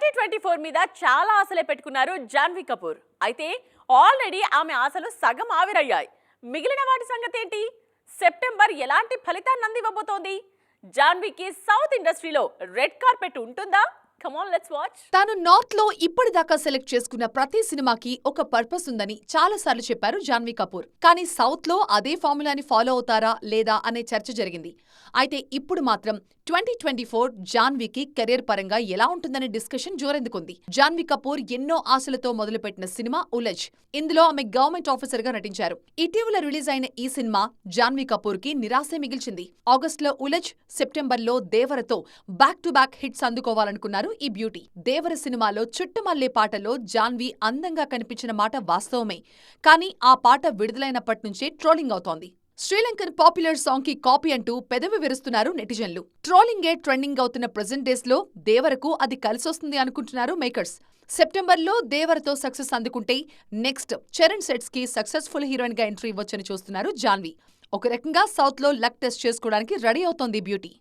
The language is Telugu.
ట్వంటీ ట్వంటీ ఫోర్ మీద చాలా ఆశలే పెట్టుకున్నారు జాన్వీ కపూర్. అయితే ఆల్రెడీ ఆమె ఆశలు సగం ఆవిరయ్యాయి. మిగిలిన వాటి సంగతి ఏంటి సెప్టెంబర్ ఎలాంటి ఫలితాన్ని అందివ్వబోతోంది? జాన్వీకి సౌత్ ఇండస్ట్రీలో రెడ్ కార్పెట్ ఉంటుందా? లెట్స్ వాచ్ తాను నార్త్లో ఇప్పటిదాకా సెలెక్ట్ చేసుకున్న ప్రతి సినిమాకి ఒక పర్పస్ ఉందని చాలా సార్లు చెప్పారు జాన్వీ కపూర్. కానీ సౌత్లో అదే ఫార్ములాని ఫాలో అవుతారా లేదా అనే చర్చ జరిగింది. అయితే ఇప్పుడు మాత్రం ట్వంటీ ట్వంటీ ఫోర్ జాన్వీకి కెరీర్ పరంగా ఎలా ఉంటుందనే డిస్కషన్ జోరెందుకుంది. జాన్వీ కపూర్ ఎన్నో ఆశలతో మొదలుపెట్టిన సినిమా ఉలజ్. ఇందులో ఆమె గవర్నమెంట్ ఆఫీసర్గా నటించారు. ఇటీవల రిలీజ్ అయిన ఈ సినిమా జాన్వీ కపూర్కి నిరాశే మిగిల్చింది. ఆగస్టులో ఉలజ్ సెప్టెంబర్లో దేవరతో బ్యాక్ టు బ్యాక్ హిట్స్ అందుకోవాలనుకున్నారు ఈ బ్యూటీ. దేవర సినిమాలో చుట్టుమల్లే పాటలో జాన్వీ అందంగా కనిపించిన మాట వాస్తవమే. కానీ ఆ పాట విడుదలైనప్పటి నుంచే ట్రోలింగ్ అవుతోంది. శ్రీలంకన్ పాపులర్ సాంగ్కి కాపీ అంటూ పెదవి విరుస్తున్నారు నెటిజన్లు. ట్రోలింగే ట్రెండింగ్ అవుతున్న ప్రజెంట్ డేస్లో దేవరకు అది కలిసొస్తుంది అనుకుంటున్నారు మేకర్స్. సెప్టెంబర్లో దేవరతో సక్సెస్ అందుకుంటే నెక్స్ట్ చరణ్ సెట్స్కి సక్సెస్ఫుల్ హీరోయిన్గా ఎంట్రీ ఇవ్వొచ్చని చూస్తున్నారు జాన్వీ. ఒక రకంగా సౌత్లో లక్ టెస్ట్ చేసుకోవడానికి రెడీ అవుతోంది బ్యూటీ.